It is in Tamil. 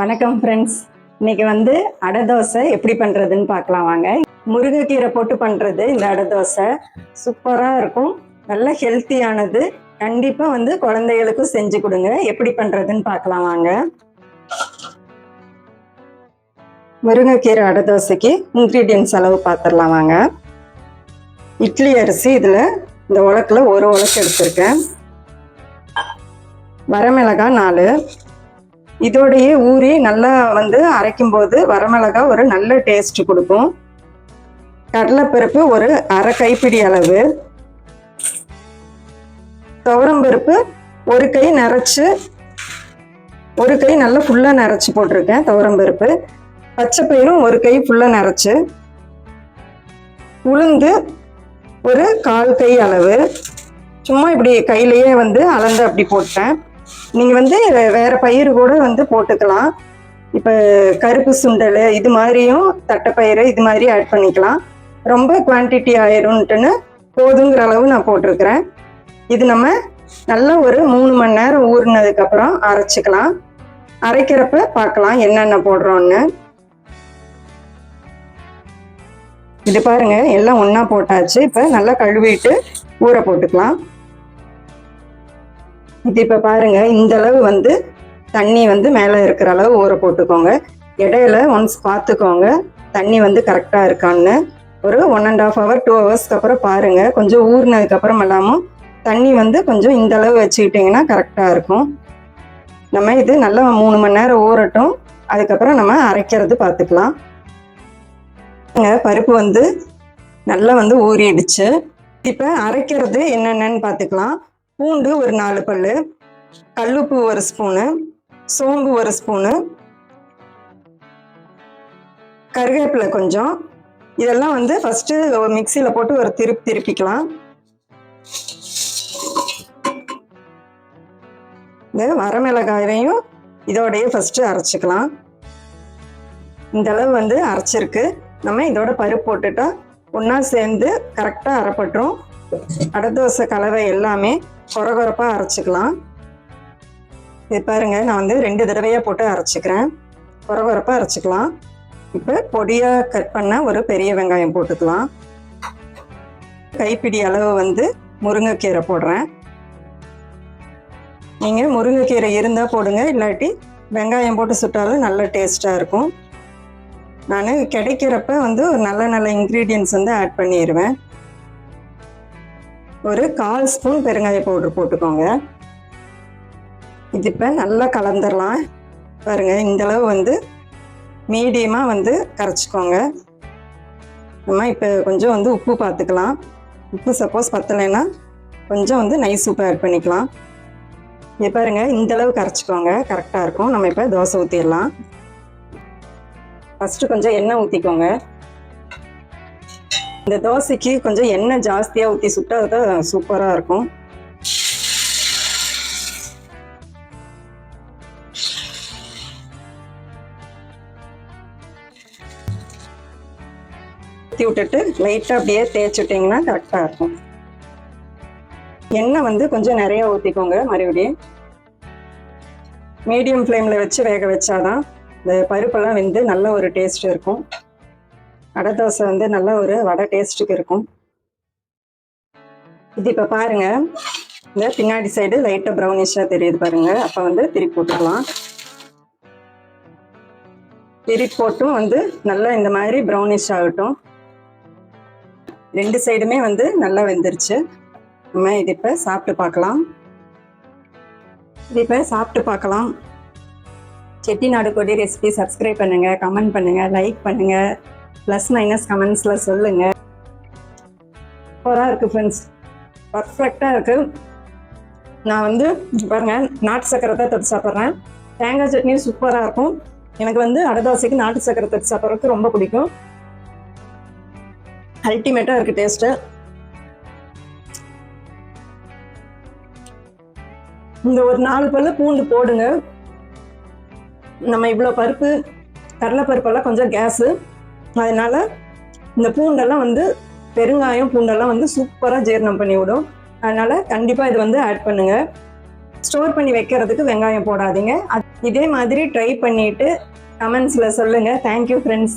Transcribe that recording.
வணக்கம் ஃப்ரெண்ட்ஸ் இன்னைக்கு வந்து அடை தோசை எப்படி பண்ணுறதுன்னு பார்க்கலாம் வாங்க. முருங்கைக்கீரை போட்டு பண்ணுறது இந்த அடை தோசை. சூப்பராக இருக்கும். நல்ல ஹெல்த்தியானது கண்டிப்பாக வந்து குழந்தைகளுக்கும் செஞ்சு கொடுங்க. எப்படி பண்ணுறதுன்னு பார்க்கலாம் வாங்க. முருங்கைக்கீரை அடை தோசைக்கு இன்க்ரீடியன்ஸ் அளவு பார்த்துடலாம் வாங்க. இட்லி அரிசி இதில் இந்த உலக்கில் ஒரு உலக்கு எடுத்திருக்கேன். வரமிளகாய் நாலு. இதோடையே ஊறி நல்லா வந்து அரைக்கும் போது வரமிளகா ஒரு நல்ல டேஸ்ட் கொடுக்கும். கடலைப்பருப்பு ஒரு அரை கைப்பிடி அளவு. துவரம்பருப்பு ஒரு கை நிறச்சி ஒரு கை நல்லா ஃபுல்லாக நிறச்சி போட்டிருக்கேன் துவரம்பருப்பு பச்சை பயிரும் ஒரு கை ஃபுல்லாக நிறச்சி உளுந்து ஒரு கால் கை அளவு. சும்மா இப்படி கையிலேயே வந்து அளந்து அப்படி போட்டேன். நீங்கள் வந்து வேற பயிர் கூட வந்து போட்டுக்கலாம். இப்போ கருப்பு சுண்டல் இது மாதிரியும் தட்டைப்பயிறு இது மாதிரி ஆட் பண்ணிக்கலாம். ரொம்ப குவான்டிட்டி ஆயிரும்ட்டுன்னு போதுங்கிற அளவு நான் போட்டிருக்கிறேன். இது நம்ம நல்லா ஒரு மூணு மணி நேரம் ஊறினதுக்கப்புறம் அரைச்சிக்கலாம். அரைக்கிறப்ப பார்க்கலாம் என்னென்ன போடுறோன்னு இது பாருங்க எல்லாம் ஒன்றா போட்டாச்சு. இப்போ நல்லா கழுவிட்டு ஊற போட்டுக்கலாம். இது இப்போ பாருங்க இந்த அளவு வந்து தண்ணி வந்து மேலே இருக்கிற அளவு ஊற போட்டுக்கோங்க. இடையில ஒன்ஸ் பார்த்துக்கோங்க தண்ணி வந்து கரெக்டாக இருக்கான்னு. ஒரு one and half hour two ஹவர்ஸ்க்கு அப்புறம் பாருங்க கொஞ்சம் ஊறினதுக்கு அப்புறம் இல்லாமல் தண்ணி வந்து கொஞ்சம் இந்த அளவு வச்சுக்கிட்டிங்கன்னா கரெக்டாக இருக்கும். நம்ம இது நல்லா மூணு மணி நேரம் ஊறட்டும். அதுக்கப்புறம் நம்ம அரைக்கிறது பார்த்துக்கலாம் பருப்பு வந்து நல்லா வந்து ஊறிடுச்சு. இப்போ அரைக்கிறது என்னென்னு பார்த்துக்கலாம் பூண்டு ஒரு நாலு பல் கல்லுப்பு ஒரு ஸ்பூனு சோம்பு ஒரு ஸ்பூனு கருவேப்பிலை கொஞ்சம். இதெல்லாம் வந்து ஃபஸ்ட்டு மிக்சியில் போட்டு ஒரு திருப்பி திருப்பிக்கலாம். இந்த வரமிளகாயையும் இதோடையே ஃபஸ்ட்டு அரைச்சிக்கலாம். இந்த அளவு வந்து அரைச்சிருக்கு. நம்ம இதோட பருப்பு போட்டுட்டா ஒன்றா சேர்ந்து கரெக்டாக அரைப்பட்டுரும். அடை தோசை கலவை எல்லாமே கொரகொரப்பாக அரைச்சிக்கலாம். இது பாருங்க நான் வந்து ரெண்டு தடவையாக போட்டு அரைச்சிக்கிறேன். கொரகொரப்பாக அரைச்சிக்கலாம். இப்போ பொடியாக கட் பண்ண ஒரு பெரிய வெங்காயம் போட்டுக்கலாம். கைப்பிடி அளவு வந்து முருங்கைக்கீரை போடுறேன். நீங்கள் முருங்கைக்கீரை இருந்தால் போடுங்க இல்லாட்டி வெங்காயம் போட்டு சுட்டாலும் நல்ல டேஸ்ட்டாக இருக்கும். நான் கிடைக்கிறப்ப வந்து ஒரு நல்ல நல்ல இன்க்ரீடியன்ஸ் வந்து ஆட் பண்ணிடுவேன் ஒரு கால் ஸ்பூன் பெருங்காய பவுடர் போட்டுக்கோங்க. இது இப்போ நல்லா கலந்துடலாம் பாருங்கள் இந்த அளவு வந்து மீடியமாக வந்து கரைச்சிக்கோங்க. நம்ம இப்போ கொஞ்சம் வந்து உப்பு பார்த்துக்கலாம் உப்பு சப்போஸ் பத்தலைன்னா கொஞ்சம் வந்து நைஸ் உப்பு ஆட் பண்ணிக்கலாம். இது பாருங்க இந்த அளவு கரைச்சிக்கோங்க. கரெக்டாக இருக்கும். நம்ம இப்போ தோசை ஊற்றிடலாம் ஃபஸ்ட்டு கொஞ்சம் எண்ணெய் ஊற்றிக்கோங்க இந்த தோசைக்கு கொஞ்சம் எண்ணெய் ஜாஸ்தியாக ஊற்றி சுட்டா தான் சூப்பராக இருக்கும். ஊற்றி விட்டுட்டு லைட்டாக அப்படியே தேய்ச்சி விட்டிங்கன்னா கரெக்டாக இருக்கும். எண்ணெய் வந்து கொஞ்சம் நிறைய ஊற்றிக்கோங்க மறுபடியும். மீடியம் ஃப்ளேமில் வச்சு வேக வச்சாதான் இந்த பருப்பெல்லாம் வெந்து நல்ல ஒரு டேஸ்ட் இருக்கும். வடை தோசை வந்து நல்ல ஒரு வடை டேஸ்ட்டுக்கு இருக்கும். இது இப்போ பாருங்க. இந்த பின்னாடி சைடு லைட்டாக ப்ரௌனிஷாக தெரியுது பாருங்க. அப்போ வந்து திருப்பி போட்டுக்கலாம். திருப்பி போட்டும் வந்து நல்லா இந்த மாதிரி ப்ரௌனிஷ் ஆகட்டும். ரெண்டு சைடுமே வந்து நல்லா வெந்துருச்சு. நம்ம இது இப்போ சாப்பிட்டு பார்க்கலாம். இது இப்போ சாப்பிட்டு பார்க்கலாம். செட்டிநாடு கொடி ரெசிபி சப்ஸ்கிரைப் பண்ணுங்கள் கமெண்ட் பண்ணுங்கள் லைக் பண்ணுங்கள் ப்ளஸ் மைனஸ் கமெண்ட்ஸில் சொல்லுங்கள் சூப்பராக இருக்குது ஃப்ரெண்ட்ஸ் பர்ஃபெக்டாக இருக்குது நான் வந்து பாருங்கள் நாட்டு சக்கரை தான் தொட்டு சாப்பிட்றேன். தேங்காய் சட்னியும் சூப்பராக இருக்கும். எனக்கு வந்து அடை தோசைக்கு நாட்டு சக்கரை தொட்டு சாப்பிட்றதுக்கு ரொம்ப பிடிக்கும். அல்டிமேட்டாக இருக்குது டேஸ்ட்டு இந்த ஒரு நாலு பல்ல பூண்டு போடுங்க. நம்ம இவ்வளோ பருப்பு கடலைப்பருப்பெல்லாம் கொஞ்சம் கேஸு அதனால இந்த பூண்டெல்லாம் வந்து பெருங்காயம் பூண்டெல்லாம் வந்து சூப்பராக ஜீரணம் பண்ணி விடும். அதனால் கண்டிப்பாக இது வந்து ஆட் பண்ணுங்கள் ஸ்டோர் பண்ணி வைக்கிறதுக்கு வெங்காயம் போடாதீங்க. இதே மாதிரி ட்ரை பண்ணிட்டு கமெண்ட்ஸில் சொல்லுங்கள் தேங்க்யூ ஃப்ரெண்ட்ஸ்